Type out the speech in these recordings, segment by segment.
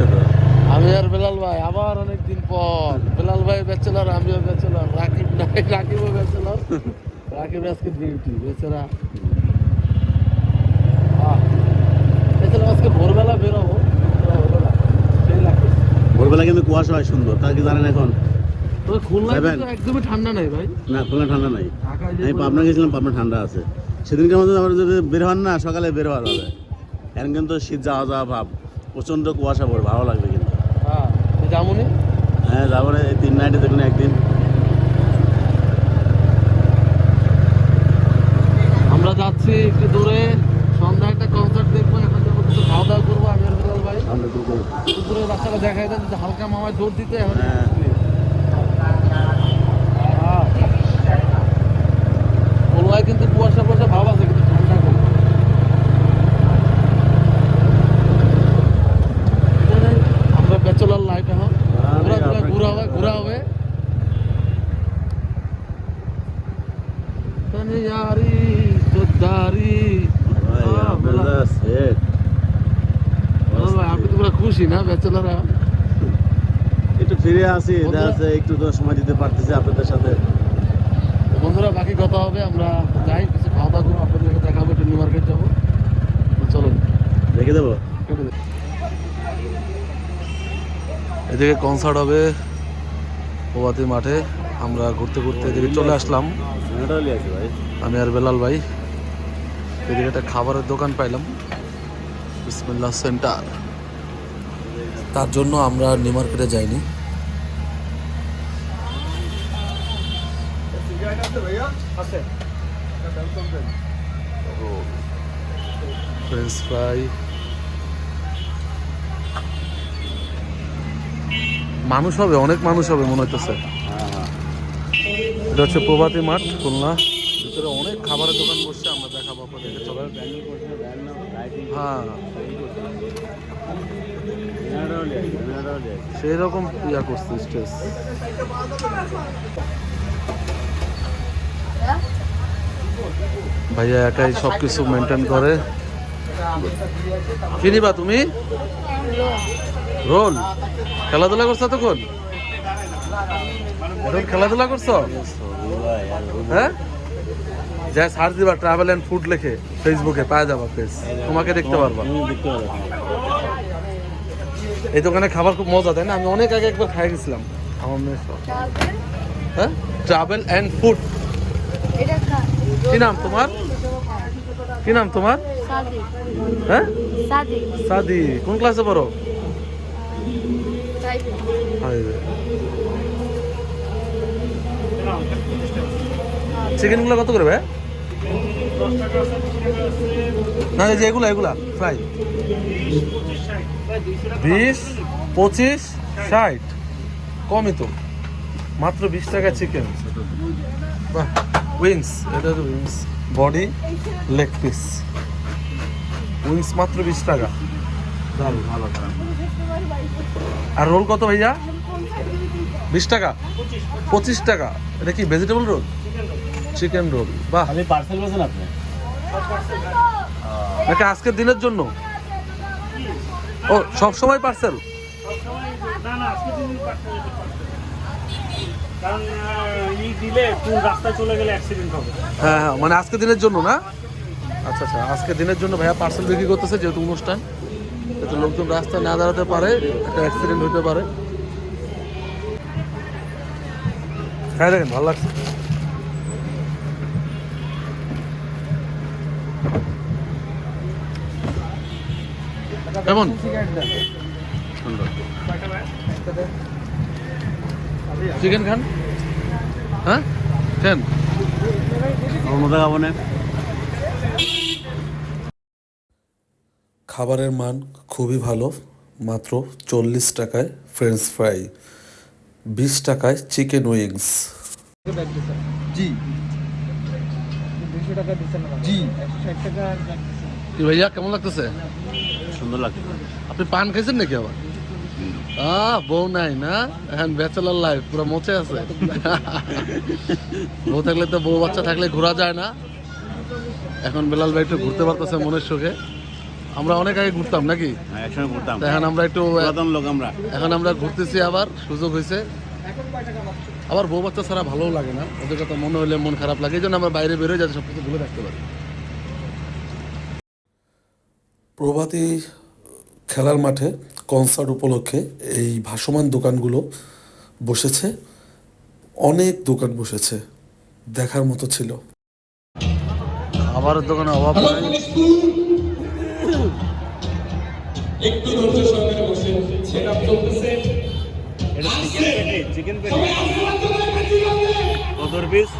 তো? আমি আর বেলাল ভাই আবার অনেক দিন পর। বেলাল ভাই ব্যাচেলর আমিও ব্যাচেলর রাকিব নাই রাকিবও ব্যাচেলর। রাকিব আজকে ডিউটি বেচারা আহ, বেচারা আজকে ভোরবেলা বেরোবো। ভোরবেলা কিন্তু কুয়াশা হয় সুন্দর তার কি জানেন এখন? তবে খুলনায়? একদমই ঠান্ডা নাই ভাই। না খুলনা ঠান্ডা নাই। আমি পাবনা গেছিলাম পাবনা ঠান্ডা আছে। সেদিনকে আমরা যদি বের হন না সকালে বের হওয়া যাবে। এখন কিন্তু শীত যাওয়া যাওয়া ভাব। প্রচণ্ড কুয়াশা পড়ে ভালো লাগবে কিন্তু। হ্যাঁ যাবনি হ্যাঁ এই তিন নাইটে দেখুন একদিন। আমরা যাচ্ছি একটু দূরে সন্ধ্যা একটা কনসার্ট দেখব এখন যাব কিছু খাওয়া দাওয়া করব আমি আর ভাই। দুপুর রাস্তাটা দেখাই দেন হালকা মামায় জোর দিতে হ্যাঁ। কলকাতায় কিন্তু কুয়াশা কুয়াশা ভাব আছে কিন্তু ঠান্ডা কম আমরা ব্যাচেলার লাইফ এখন ঘোরা ঘোরা ঘোরা হবে ঘোরা হবে। তনে यारी তোদারি ভাই, আপনার যা set, ভাই আপনি খুশি না ব্যাচেলার একটু ফিরে আসি দেখা একটু তো সময় দিতে পারতেছি আপনাদের সাথে। বন্ধুরা বাকি কথা হবে আমরা যাই কিছু খাওয়া দাওয়া করব আপনাদেরকে দেখাবো একটু নিউ মার্কেট যাব। চলো। রেখে দেবো? এদিকে কনসার্ট হবে। প্রভাতী মাঠে আমরা ঘুরতে ঘুরতে এদিকে চলে আসলাম। আমি আর বেলাল ভাই, এদিকে একটা খাবারের দোকান পাইলাম, বিসমিল্লাহ সেন্টার। তার জন্য আমরা নিউ মার্কেটে যাইনি। ফ্রেঞ্চ ফ্রাই মানুষ হবে, অনেক মানুষ হবে মনে হ্যাঁ এটা হচ্ছে প্রভাতী মাঠ, খুলনা। ভিতরে অনেক খাবারের দোকান বসছে, আমরা চলে। হ্যাঁ। সেই রকম ইয়া করছে স্টেজ। ভাইয়া একাই সব কিছু মেনটেন করে। কি নিবা তুমি? রোল খেলাধুলা করছ তখন এখন খেলাধুলা করছ? হ্যাঁ? যা সার্চ দিবা ট্রাভেল অ্যান্ড ফুড লেখে ফেসবুকে পাওয়া যাবা পেজ তোমাকে দেখতে পারবা। এই দোকানে খাবার খুব মজা তাই না? আমি অনেক আগে একবার খাই গেছিলাম। আমার সব। হ্যাঁ? ট্রাভেল অ্যান্ড ফুড কি নাম তোমার? কি নাম তোমার? হ্যাঁ? সাদি কোন ক্লাসে পড়ো? চিকেনগুলো কত করে না যে এগুলা এগুলা ফ্রাই বিশ, পঁচিশ, ষাট। কমই তো। মাত্র বিশ টাকা চিকেন উইংস এটা wings body leg piece wings মাত্র বিশ টাকা। দারুণ, ভালো আর রোল কত ভাইয়া? বিশ টাকা? পঁচিশ টাকা। এটা কি ভেজিটেবল রোল চিকেন রোল বাহ। আমি পার্সেল আপনি? নাকি আজকের দিনের জন্য? ও সব সময় পার্সেল না না আজকে দিন পাঠাতে যেতে পারবে। কারণ আহ, ই দিলে কোন রাস্তায় চলে গেলে অ্যাক্সিডেন্ট হবে। হ্যাঁ হ্যাঁ মানে আজকে দিনের জন্য না? আচ্ছা আচ্ছা আজকে দিনের জন্য ভাইয়া পার্সেল বিক্রি করতেছে যেহেতু অনুষ্ঠান। যাতে লোকজন রাস্তায় না দাঁড়াতে পারে একটা অ্যাক্সিডেন্ট হতে পারে। হ্যাঁ দেখেন ভালো লাগছে। কেমন? চিকেন খান? হ্যাঁ? খান। আমার মতো খাব না। খাবারের মান খুবই ভালো মাত্র চল্লিশ টাকায় ফ্রেঞ্চ ফ্রাই বিশ টাকায় চিকেন উইংস জি। ভাইয়া কেমন লাগতেছে? সুন্দর লাগছে। আপনি পান খাইছেন নাকি আবার? আহ বউ নাই না? এখন ব্যাচেলার লাইফ পুরো মচে আছে। বউ থাকলে তো বউ বাচ্চা থাকলে ঘোরা যায় না। এখন বেলাল ভাই একটু ঘুরতে পারতেছে মনের সুখে আমরা অনেক আগে ঘুরতাম নাকি? হ্যাঁ, একসঙ্গে ঘুরতাম। এখন আমরা একটু পুরাতন লোক আমরা। এখন আমরা ঘুরতেছি আবার সুযোগ হয়েছে। আবার বউ বাচ্চা ছাড়া ভালোও লাগে না। ওদের কথা মনে হলে মন খারাপ লাগে। এই জন্য আমরা বাইরে বেরোয় যাতে সব কিছু ভুলে থাকতে পারি। প্রভাতী খেলার মাঠে কনসার্ট উপলক্ষে এই ভাসমান দোকানগুলো বসেছে। অনেক দোকান বসেছে। দেখার মতো ছিল। খাবারের দোকানে অভাব এটা চিকেন পেটি চিকেন পেটি কত পিস।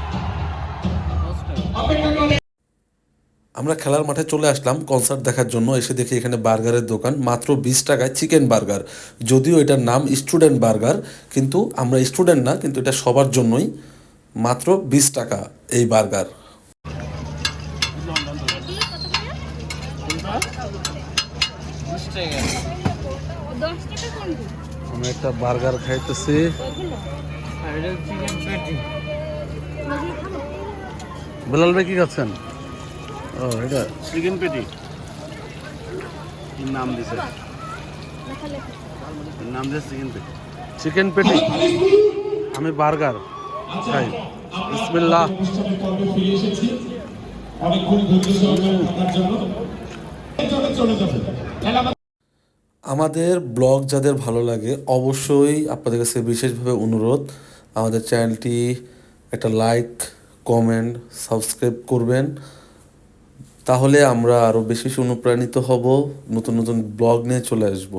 আমরা খেলার মাঠে চলে আসলাম কনসার্ট দেখার জন্য এসে দেখি এখানে বার্গারের দোকান মাত্র বিশ টাকায় চিকেন বার্গার যদিও এটার নাম স্টুডেন্ট বার্গার কিন্তু আমরা স্টুডেন্ট না কিন্তু এটা সবার জন্যই মাত্র বিশ টাকা এই বার্গার আমি একটা বার্গার খাইতেছি। বেলাল ভাই কি খাচ্ছেন? ও এটা চিকেন পেটি নাম দিছে। নাম দিছে চিকেন পেটি চিকেন পেটি আমি বার্গার খাই। বিসমিল্লাহ। আমাদের ব্লগ যাদের ভালো লাগে, অবশ্যই আপনাদের কাছে বিশেষভাবে অনুরোধ। আমাদের চ্যানেলটি একটা লাইক কমেন্ট সাবস্ক্রাইব করবেন। তাহলে আমরা আরও বেশি অনুপ্রাণিত হব, নতুন নতুন ব্লগ নিয়ে চলে আসব।